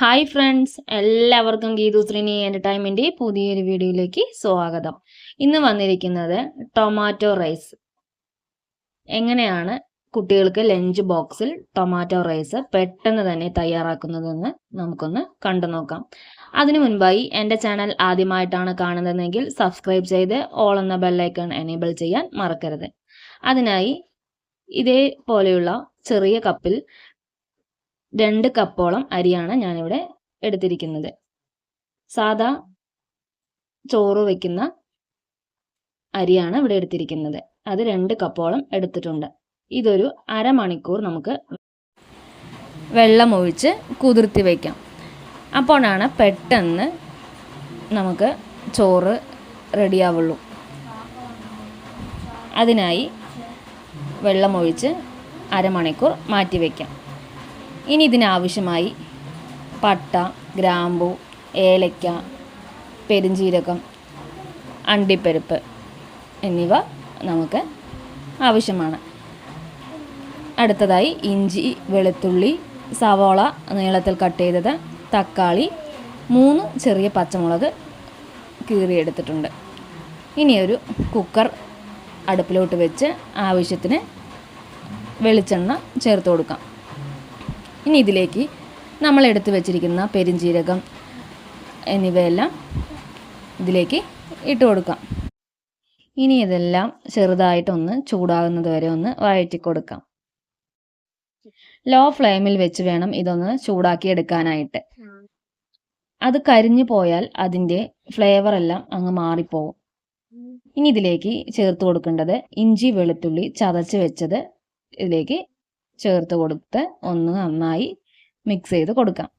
Hi friends എല്ലാവർക്കും Geethu Sreeni entertainment പുതിയൊരു വീഡിയോയിലേക്ക് സ്വാഗതം. ഇന്ന് വന്നിരിക്കുന്നത് ടൊമാറ്റോ റൈസ് എങ്ങനെയാണ് കുട്ടികൾക്ക് ലഞ്ച് ബോക്സിൽ ടൊമാറ്റോ റൈസ് പെട്ടെന്ന് തന്നെ തയ്യാറാക്കുന്നതെന്ന് നമുക്കൊന്ന് കണ്ടു നോക്കാം. അതിനു മുൻപായി എന്റെ ചാനൽ ആദ്യമായിട്ടാണ് കാണുന്നതെങ്കിൽ സബ്സ്ക്രൈബ് ചെയ്ത് ഓൾ എന്ന ബെല്ലൈക്കൺ എനേബിൾ ചെയ്യാൻ മറക്കരുത്. അതിനായി ഇതേപോലെയുള്ള ചെറിയ കപ്പിൽ രണ്ട് കപ്പോളം അരിയാണ് ഞാനിവിടെ എടുത്തിരിക്കുന്നത്. സാദാ ചോറ് വയ്ക്കുന്ന അരിയാണ് ഇവിടെ എടുത്തിരിക്കുന്നത്. അത് രണ്ട് കപ്പോളം എടുത്തിട്ടുണ്ട്. ഇതൊരു അരമണിക്കൂർ നമുക്ക് വെള്ളമൊഴിച്ച് കുതിർത്തി വയ്ക്കാം അപ്പോഴാണ് പെട്ടെന്ന് നമുക്ക് ചോറ് റെഡിയാവുള്ളൂ. അതിനായി വെള്ളമൊഴിച്ച് അരമണിക്കൂർ മാറ്റി വയ്ക്കാം ഇനി ഇതിനാവശ്യമായി പട്ട ഗ്രാമ്പു ഏലക്ക പെരിഞ്ജീരകം അണ്ടിപ്പരിപ്പ് എന്നിവ നമുക്ക് ആവശ്യമാണ്. അടുത്തതായി ഇഞ്ചി വെളുത്തുള്ളി സവോള നീളത്തിൽ കട്ട് ചെയ്തത് തക്കാളി മൂന്ന് ചെറിയ പച്ചമുളക് കീറിയെടുത്തിട്ടുണ്ട്. ഇനിയൊരു കുക്കർ അടുപ്പിലോട്ട് വെച്ച് ആവശ്യത്തിന് വെളിച്ചെണ്ണ ചേർത്ത് കൊടുക്കാം. ഇനി ഇതിലേക്ക് നമ്മൾ എടുത്തു വെച്ചിരിക്കുന്ന പെരിഞ്ചീരകം എന്നിവയെല്ലാം ഇതിലേക്ക് ഇട്ട് കൊടുക്കാം. ഇനി ഇതെല്ലാം ചെറുതായിട്ടൊന്ന് ചൂടാകുന്നത് വരെ ഒന്ന് വഴറ്റി കൊടുക്കാം. ലോ ഫ്ലെയിമിൽ വെച്ച് വേണം ഇതൊന്ന് ചൂടാക്കി എടുക്കാനായിട്ട്. അത് കരിഞ്ഞു പോയാൽ അതിന്റെ ഫ്ലേവർ എല്ലാം അങ്ങ് മാറിപ്പോവും. ഇനി ഇതിലേക്ക് ചേർത്ത് കൊടുക്കേണ്ടത് ഇഞ്ചി വെളുത്തുള്ളി ചതച്ച് വെച്ചത് ഇതിലേക്ക് ചേർത്ത് കൊടുത്ത് ഒന്ന് നന്നായി മിക്സ് ചെയ്ത് കൊടുക്കാം.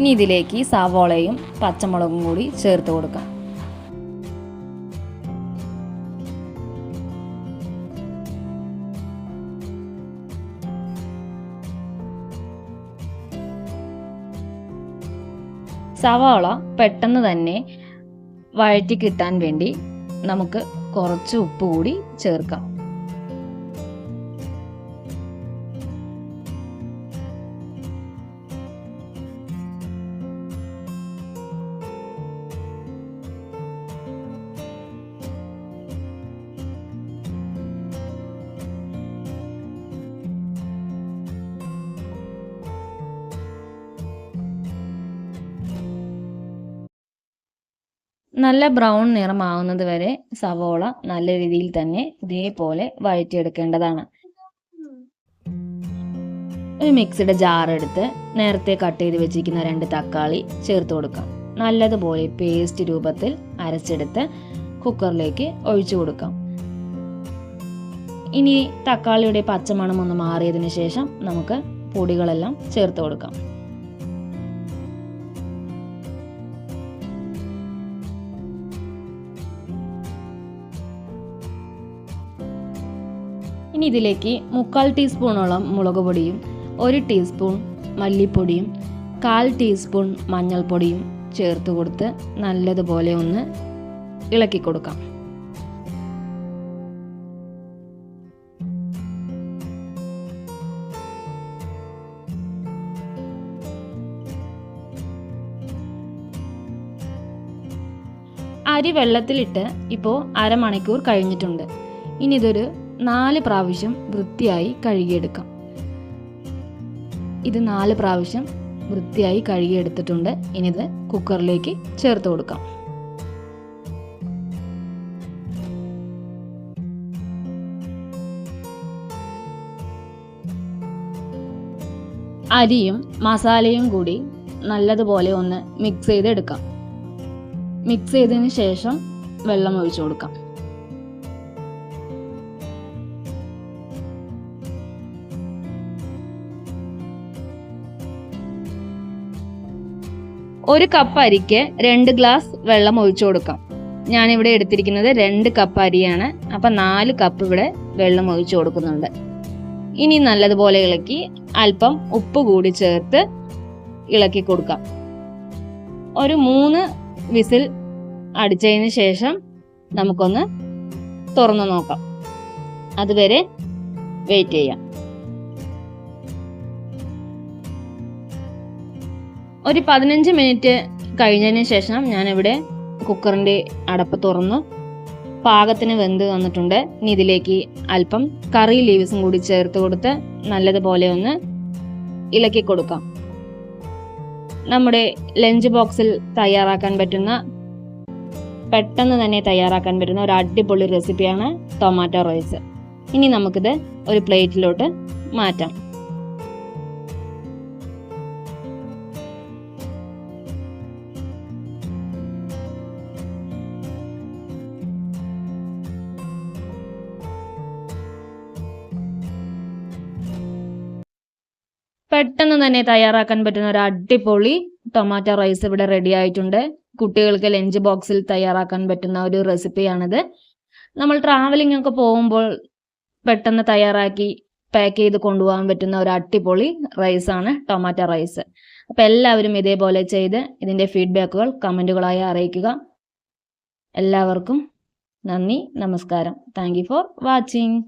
ഇനി ഇതിലേക്ക് സവോളയും പച്ചമുളകും കൂടി ചേർത്ത് കൊടുക്കാം. സവാള പെട്ടെന്ന് തന്നെ വഴറ്റി കിട്ടാൻ വേണ്ടി നമുക്ക് കുറച്ച് ഉപ്പ് കൂടി ചേർക്കാം. നല്ല ബ്രൗൺ നിറമാവുന്നത് വരെ സവോള നല്ല രീതിയിൽ തന്നെ ഇതേപോലെ വഴറ്റിയെടുക്കേണ്ടതാണ്. ഒരു മിക്സിയുടെ ജാറെടുത്ത് നേരത്തെ കട്ട് ചെയ്ത് വെച്ചിരിക്കുന്ന രണ്ട് തക്കാളി ചേർത്ത് കൊടുക്കാം. നല്ലതുപോലെ പേസ്റ്റ് രൂപത്തിൽ അരച്ചെടുത്ത് കുക്കറിലേക്ക് ഒഴിച്ചു കൊടുക്കാം. ഇനി തക്കാളിയുടെ പച്ചമണം ഒന്ന് മാറിയതിന് ശേഷം നമുക്ക് പൊടികളെല്ലാം ചേർത്ത് കൊടുക്കാം. ഇനി ഇതിലേക്ക് മുക്കാൽ ടീസ്പൂണോളം മുളക് പൊടിയും ഒരു ടീസ്പൂൺ മല്ലിപ്പൊടിയും കാൽ ടീസ്പൂൺ മഞ്ഞൾപ്പൊടിയും ചേർത്ത് കൊടുത്ത് നല്ലതുപോലെ ഒന്ന് ഇളക്കി കൊടുക്കാം. അരി വെള്ളത്തിലിട്ട് ഇപ്പോൾ അരമണിക്കൂർ കഴിഞ്ഞിട്ടുണ്ട്. ഇനി ഇതൊരു നാല് പ്രാവശ്യം വൃത്തിയായി കഴുകിയെടുക്കാം. ഇത് നാല് പ്രാവശ്യം വൃത്തിയായി കഴുകിയെടുത്തിട്ടുണ്ട്. ഇനി ഇത് കുക്കറിലേക്ക് ചേർത്ത് കൊടുക്കാം. അരിയും മസാലയും കൂടി നല്ലതുപോലെ ഒന്ന് മിക്സ് ചെയ്തെടുക്കാം. മിക്സ് ചെയ്തതിന് ശേഷം വെള്ളം ഒഴിച്ചു കൊടുക്കാം. ഒരു കപ്പ് അരിക്ക് രണ്ട് ഗ്ലാസ് വെള്ളം ഒഴിച്ചു കൊടുക്കാം. ഞാൻ ഇവിടെ എടുത്തിരിക്കുന്നത് രണ്ട് കപ്പ് അരിയാണ്. അപ്പം നാല് കപ്പ് ഇവിടെ വെള്ളം ഒഴിച്ചു കൊടുക്കുന്നുണ്ട്. ഇനി നല്ലതുപോലെ ഇളക്കി അല്പം ഉപ്പ് കൂടി ചേർത്ത് ഇളക്കി കൊടുക്കാം. ഒരു മൂന്ന് വിസിൽ അടിച്ചതിന് ശേഷം നമുക്കൊന്ന് തുറന്നു നോക്കാം. അതുവരെ വെയിറ്റ് ചെയ്യാം. ഒരു പതിനഞ്ച് മിനിറ്റ് കഴിഞ്ഞതിന് ശേഷം ഞാനിവിടെ കുക്കറിന്റെ അടപ്പ് തുറന്ന്. പാകത്തിന് വെന്ത് തന്നിട്ടുണ്ട് ഇനി ഇതിലേക്ക് അല്പം കറി ലീവ്സും കൂടി ചേർത്ത് കൊടുത്ത് നല്ലതുപോലെ ഒന്ന് ഇളക്കി കൊടുക്കാം. നമ്മുടെ ലഞ്ച് ബോക്സിൽ തയ്യാറാക്കാൻ പറ്റുന്ന പെട്ടെന്ന് തന്നെ തയ്യാറാക്കാൻ പറ്റുന്ന ഒരു അടിപൊളി റെസിപ്പിയാണ് ടൊമാറ്റോ റൈസ് ഇനി നമുക്കിത് ഒരു പ്ലേറ്റിലോട്ട് മാറ്റാം. പെട്ടെന്ന് തന്നെ തയ്യാറാക്കാൻ പറ്റുന്ന ഒരു അടിപൊളി ടൊമാറ്റോ റൈസ് ഇവിടെ റെഡി ആയിട്ടുണ്ട്. കുട്ടികൾക്ക് ലഞ്ച് ബോക്സിൽ തയ്യാറാക്കാൻ പറ്റുന്ന ഒരു റെസിപ്പിയാണിത് നമ്മൾ ട്രാവലിംഗ് ഒക്കെ പോകുമ്പോൾ പെട്ടെന്ന് തയ്യാറാക്കി പാക്ക് ചെയ്ത് കൊണ്ടുപോകാൻ പറ്റുന്ന ഒരു അടിപൊളി റൈസാണ് ടൊമാറ്റോ റൈസ് അപ്പോൾ എല്ലാവരും ഇതേപോലെ ചെയ്ത് ഇതിന്റെ ഫീഡ്ബാക്കുകൾ കമന്റുകളായി അറിയിക്കുക. എല്ലാവർക്കും നന്ദി നമസ്കാരം. Thank for watching